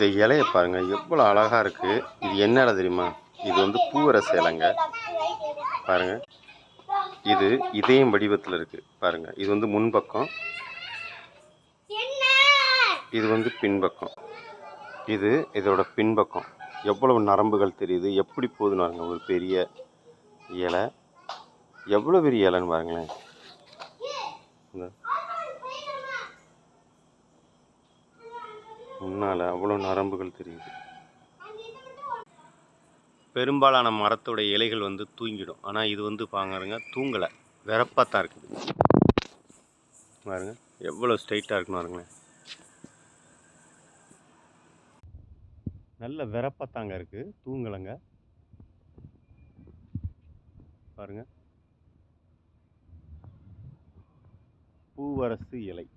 இந்த இலையை பாருங்க எவ்வளோ அழகாக இருக்கு. இது என்ன இலை தெரியுமா? இது வந்து பூவரச இலைங்க. பாருங்க. இது இதயம் வடிவத்தில் இருக்கு. பாருங்க. இது வந்து முன்பக்கம். இது வந்து பின்பக்கம். இது இதோட பின்பக்கம். எவ்வளவு நரம்புகள் தெரியுது? எப்படி போகுதுன்னு பாருங்க. ஒரு பெரிய இலை. எவ்வளோ பெரிய இலைன்னு பாருங்களேன். கண்ணால் அவ்வளோ நரம்புகள் தெரியுது. பெரும்பாலான மரத்தோட இலைகள் வந்து தூங்கிடும். ஆனால் இது வந்து பாருங்க தூங்கலை. வெறப்பாக தான் இருக்குது. பாருங்க எவ்வளோ ஸ்ட்ரைட்டாக இருக்குன்னு பாருங்களேன். நல்ல வெறப்பத்தாங்க இருக்குது தூங்கலைங்க. பாருங்க. பூவரசு இலை.